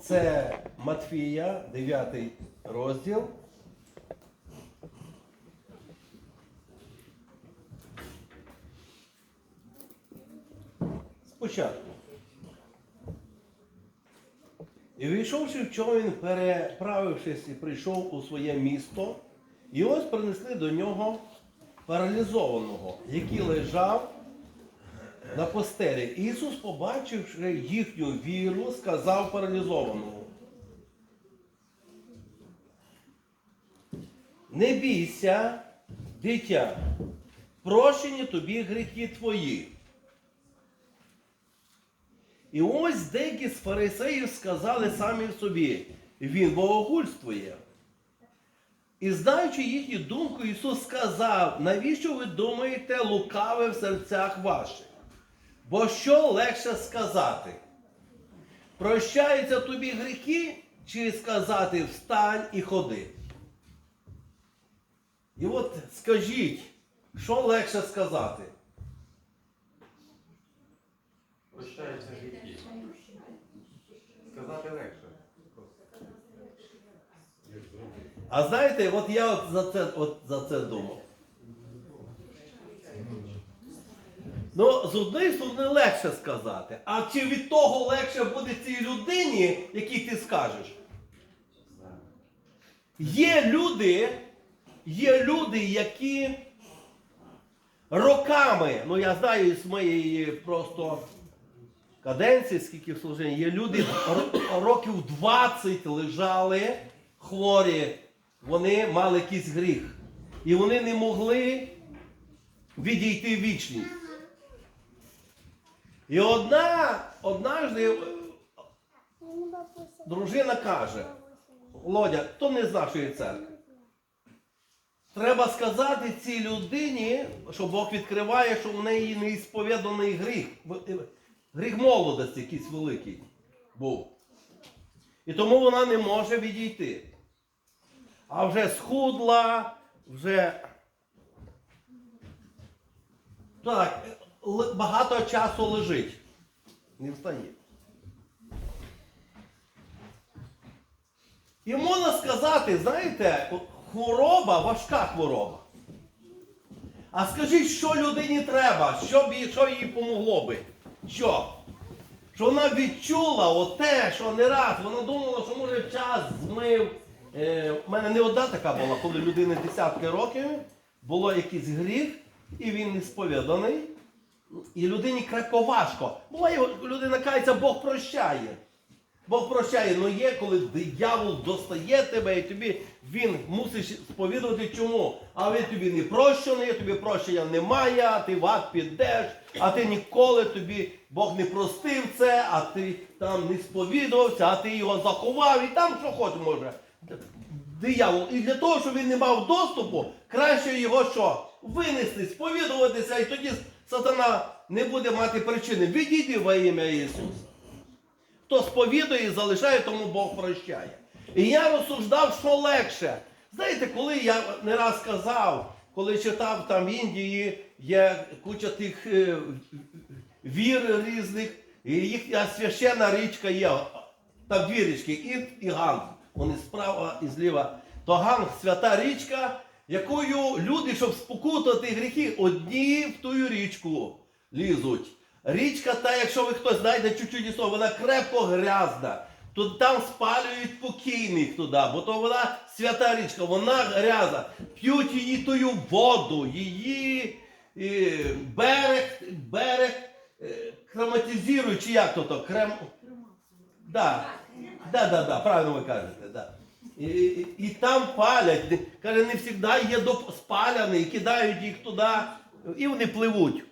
Це Матфія, 9 розділ. Спочатку. І вийшовши в човен, переправившись і прийшов у своє місто, і ось принесли до нього паралізованого, який лежав на постелі. Ісус, побачивши їхню віру, сказав паралізованому. Не бійся, дитя, прощені тобі гріхи твої. І ось деякі з фарисеїв сказали самі собі, він богогульствує. І знаючи їхню думку, Ісус сказав, навіщо ви думаєте лукаве в серцях ваших? Бо що легше сказати? Прощаються тобі гріхи, чи сказати встань і ходи? І от скажіть, що легше сказати? Прощаються гріхи. Сказати легше. А знаєте, от я от за це, от за це думав. Ну, з однієї сторони легше сказати. А чи від того легше буде цій людині, якій ти скажеш? Є люди, є люди, які роками, ну я знаю з моєї просто каденції, скільки в служінні, є люди ро- років 20 лежали хворі, вони мали якийсь гріх. І вони не могли відійти в вічність. І одна, однажды е, дружина каже, Володя, то не з нашої церкви. Треба сказати цій людині, що Бог відкриває, що в неї неісповіданий гріх. Е, Гріх молодості якийсь великий був. І тому вона не може відійти. А вже схудла, вже так, багато часу лежить. Не встає. І можна сказати, знаєте, хвороба, важка хвороба. А скажіть, що людині треба, що, б їй, що їй помогло би? Що? Що вона відчула оте, що не раз, вона думала, що може час змив. Е, у мене не одна така була, коли людини десятки років було якийсь гріх, і він не сповіданий. І людині крепко важко. Буває, людина кається, Бог прощає. Бог прощає, але є, коли диявол достає тебе і тобі він мусиш сповідувати чому. А він тобі не прощений, тобі прощення немає, а ти в ад підеш, а ти ніколи тобі Бог не простив це, а ти там не сповідувався, а ти його заховав і там що хоч може. Диявол. І для того, щоб він не мав доступу, краще його що? Винести, сповідуватися, і тоді сатана не буде мати причини. Відійди во ім'я Ісуса. Хто сповідує і залишає, тому Бог прощає. І я розсуждав, що легше. Знаєте, коли я не раз казав, коли читав там в Індії, є куча тих е, вір різних, і їхня священна річка є. Там дві річки, Інд і Ганг. Вони справа і зліва. То Ганг свята річка, якою люди, щоб спокутати гріхи, одні в ту річку лізуть. Річка та, якщо ви хтось знайде чуть-чуть історію, вона крепко грязна. Тут там спалюють покійних туди, бо то вона свята річка, вона грязна. П'ють її тою воду, її е, берег, берег е, чи як то то? Крем... Да. Да, да, да, правильно ви кажете. І, і, там палять. Каже, не завжди є спаляні, кидають їх туди, і вони пливуть.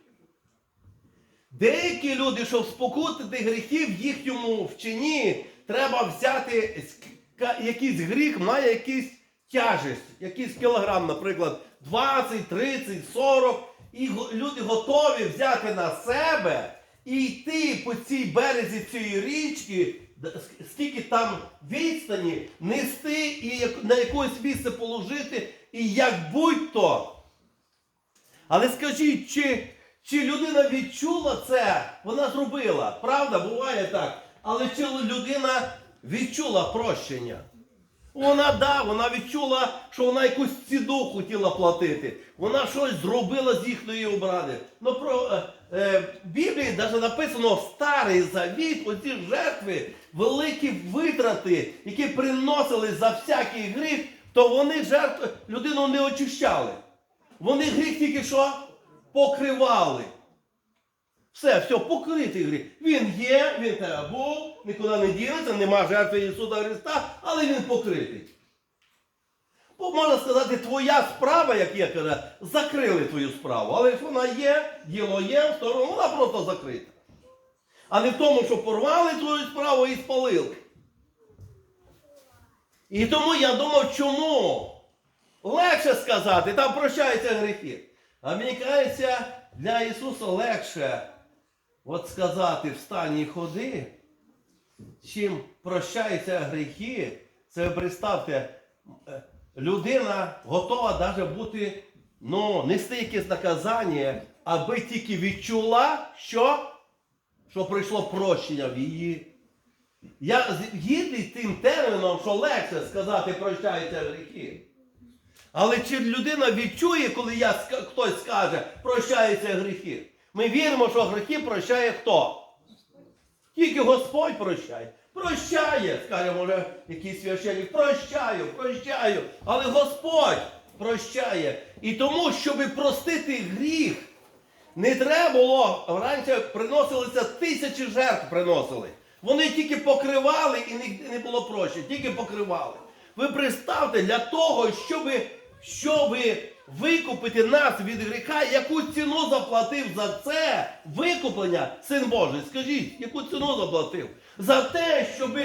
Деякі люди, щоб спокутити гріхи в їхньому вчині, треба взяти якийсь гріх, має якийсь тяжесть, якийсь кілограм, наприклад, 20, 30, 40. І люди готові взяти на себе і йти по цій березі цієї річки, скільки там відстані, нести і на якесь місце положити, і як будь-то. Але скажіть, чи, чи людина відчула це, вона зробила. Правда, буває так. Але чи людина відчула прощення. Вона да, вона відчула, що вона якусь ціну хотіла платити. Вона щось зробила з їхньої обради. Ну про е, в Біблії навіть написано старий завіт, оці жертви, великі витрати, які приносили за всякий гріх, то вони жертв людину не очищали. Вони гріх тільки що покривали. Все, все, покритий гріх. Він є, він тебе був, нікуди не ділиться, нема жертви Ісуса Христа, але він покритий. Бо можна сказати, твоя справа, як я кажу, закрили твою справу. Але якщо вона є, діло є, сторону, вона просто закрита. А не в тому, що порвали твою справу і спалили. І тому я думав, чому? Легше сказати, там прощаються гріхи. А мені кажеться, для Ісуса легше от сказати встань і ходи, чим прощаються гріхи. Це ви представте, е, людина готова навіть бути, ну, нести якесь наказання, аби тільки відчула, що, що прийшло прощення в її. Я гідний тим терміном, що легше сказати прощаються гріхи. Але чи людина відчує, коли я, хтось скаже, прощаються гріхи? Ми віримо, що гріхи прощає хто? Тільки Господь прощає. Прощає, скаже, може, якийсь священник, прощаю, прощаю. Але Господь прощає. І тому, щоб простити гріх, не треба було, раніше приносилися тисячі жертв приносили. Вони тільки покривали і не, було прощення, тільки покривали. Ви представте, для того, щоб, щоб викупити нас від гріха, яку ціну заплатив за це викуплення Син Божий? Скажіть, яку ціну заплатив? За те, щоб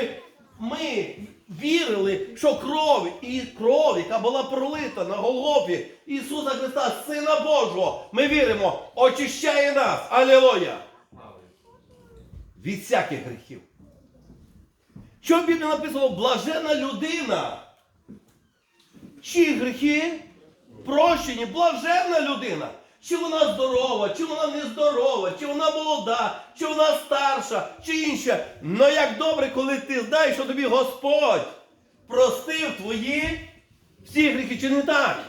ми вірили, що кров і кров, яка була пролита на Голгофі Ісуса Христа, Сина Божого, ми віримо, очищає нас. Алілуя! Від всяких гріхів. Що в Біблії написано? Блажена людина. Чиї гріхи прощені, блаженна людина. Чи вона здорова, чи вона нездорова, чи вона молода, чи вона старша, чи інша. Ну як добре, коли ти знаєш, що тобі Господь простив твої всі гріхи, чи не так?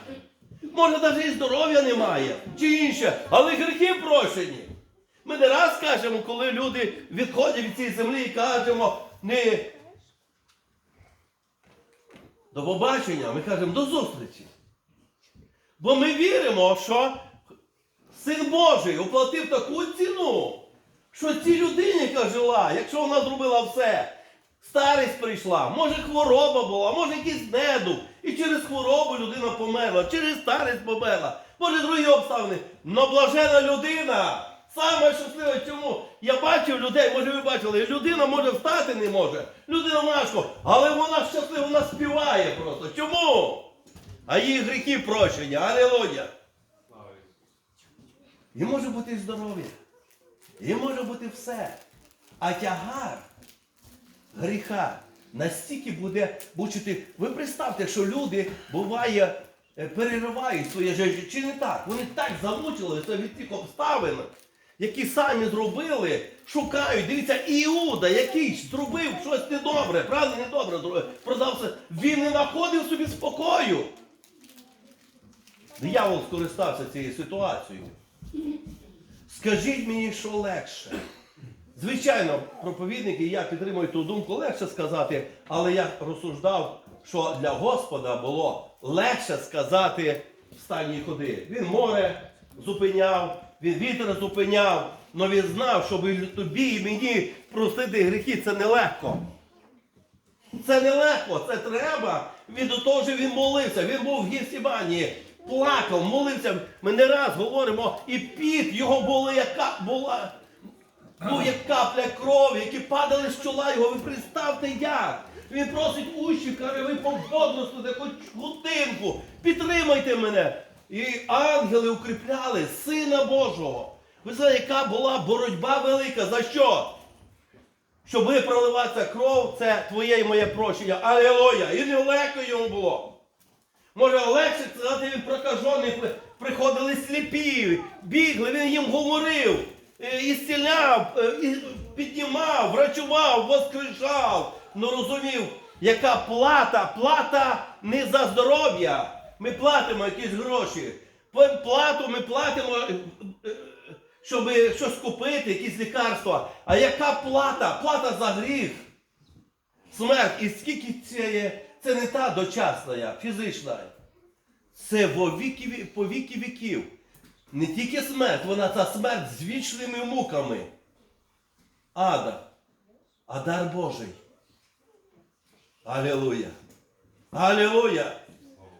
Може, навіть і здоров'я немає, чи інше, але гріхи прощені. Ми не раз кажемо, коли люди відходять від цієї землі і кажемо, не до побачення, ми кажемо до зустрічі. Бо ми віримо, що Син Божий оплатив таку ціну, що цій людині, яка жила, якщо вона зробила все, старість прийшла, може хвороба була, може якийсь недуг, і через хворобу людина померла, через старість померла, може другі обставини. Но блажена людина. Саме щасливе, чому? Я бачив людей, може ви бачили, людина може встати не може, людина важко, але вона щаслива, вона співає просто. Чому? А її гріхи прощення, алілуя. І може бути здоров'я. І може бути все. А тягар гріха настільки буде бучити. Ви представте, що люди буває е, переривають своє життя. Чи не так? Вони так замучилися від тих обставин, які самі зробили, шукають. Дивіться, Іуда, який зробив щось недобре, правда, недобре зробив, продався. Він не знаходив собі спокою. Диявол скористався цією ситуацією. Скажіть мені, що легше. Звичайно, проповідники, я підтримую ту думку, легше сказати, але я розсуждав, що для Господа було легше сказати встань і ходи. Він море зупиняв, він вітер зупиняв, але він знав, щоб тобі і мені простити гріхи, це нелегко. Це нелегко, це треба. Від того, що він молився, він був в Гефсіманії, плакав, молився. Ми не раз говоримо, і піт його було яка була. Був як капля крові, які падали з чола його. Ви представте як. Він просить ущі, каже, ви пободростуйте хоч годинку, підтримайте мене. І ангели укріпляли Сина Божого. Ви знаєте, яка була боротьба велика? За що? Щоб ви проливатися кров, це твоє і моє прощення. Алілуя! І не легко йому було. Може легше сказати, він прокажений, приходили сліпі, бігли, він їм говорив, е, ісціляв, е, піднімав, врачував, воскрешав. Ну розумів, яка плата, плата не за здоров'я. Ми платимо якісь гроші. Плату ми платимо, е, щоб щось купити, якісь лікарства. А яка плата? Плата за гріх. Смерть. І скільки це є? Це не та дочасна, фізична. Це во по віки віків. Не тільки смерть, вона та смерть з вічними муками. Ада. А дар Божий. Алілуя. Алілуя.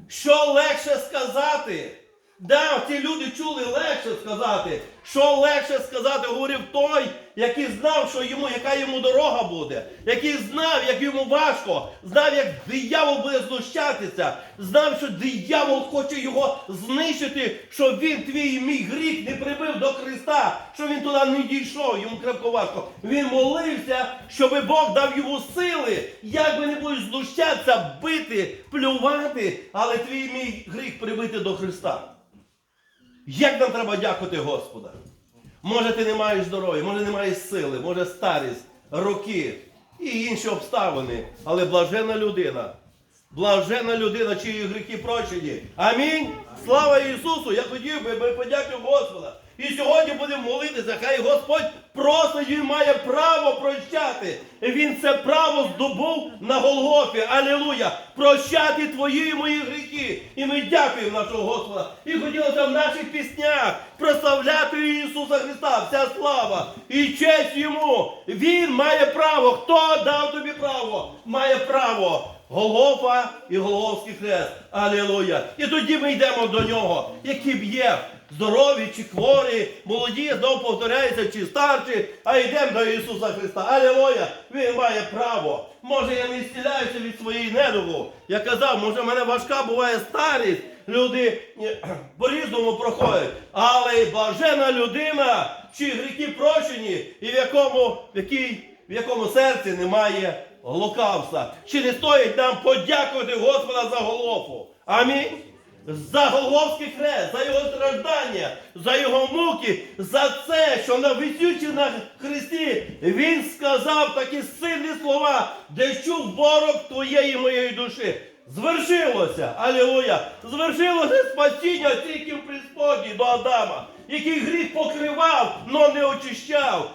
Що легше сказати? Да, ті люди чули легше сказати. Що легше сказати, говорив той, який знав, що йому, яка йому дорога буде, який знав, як йому важко, знав, як диявол буде знущатися, знав, що диявол хоче його знищити, що він твій мій гріх не прибив до Христа, що він туди не дійшов, йому крепко важко. Він молився, щоб Бог дав йому сили, як би не будуть знущатися, бити, плювати, але твій мій гріх прибити до Христа. Як нам треба дякувати Господа? Може, ти не маєш здоров'я, може не маєш сили, може старість, роки і інші обставини. Але блажена людина, блажена людина, чиї гріхи прощені. Амінь. Слава Ісусу! Я хотів би ми подякуємо Господа. І сьогодні будемо молитися, хай Господь просто він має право прощати. Він це право здобув на Голгофі. Алілуя! Прощати твої і мої гріхи. І ми дякуємо нашого Господа. І хотілося в наших піснях прославляти Ісуса Христа. Вся слава і честь йому. Він має право. Хто дав тобі право? Має право. Голгофа і Голговський хрест. Алілуя. І тоді ми йдемо до нього, які б є. Здорові чи хворі, молоді, знову повторяються, чи старші, а йдемо до Ісуса Христа. Алілуя! Він має право. Може, я не зціляюся від своєї недугу. Я казав, може, в мене важка буває старість. Люди е, по-різному проходять. Але й блажена людина, чи гріхи прощені, і в якому, в якій, в якому серці немає лукавства. Чи не стоїть нам подякувати Господа за Голгофу? Амінь. За Голговський хрест, за його страждання, за його муки, за це, що на висючи на хресті, він сказав такі сильні слова, де чув ворог твоєї моєї душі. Звершилося, алілуя! Звершилося спасіння тільки в присподі до Адама, який гріх покривав, но не очищав.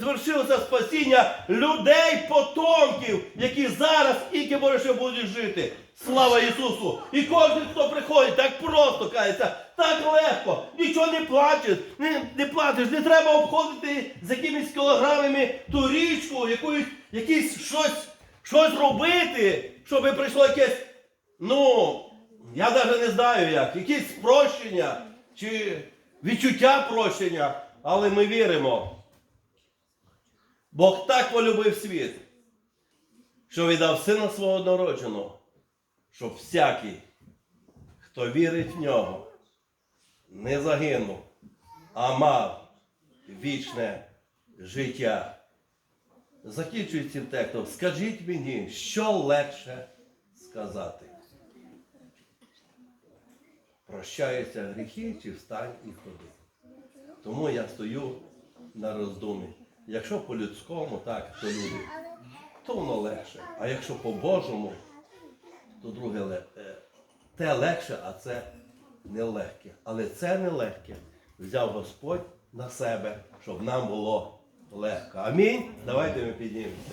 Звершилося спасіння людей, потомків, які зараз може ще будуть жити. Слава Ісусу! І кожен, хто приходить, так просто кається, так легко, нічого не плачеш, не, не платиш, не треба обходити з якимись кілограмами ту річку, якусь, якісь щось, щось робити, щоб прийшло якесь, ну, я навіть не знаю як, якесь прощення чи відчуття прощення, але ми віримо. Бог так полюбив світ, що віддав сина свого однородженого, щоб всякий, хто вірить в нього, не загинув, а мав вічне життя. Закінчую цим текстом. Скажіть мені, що легше сказати? Прощаються гріхи чи встань і ходи. Тому я стою на роздумі. Якщо по-людському, так, то люди, то воно легше. А якщо по-божому, то друге ле- е, те легше, а це нелегке. Але це нелегке взяв Господь на себе, щоб нам було легко. Амінь. Давайте ми піднімемося.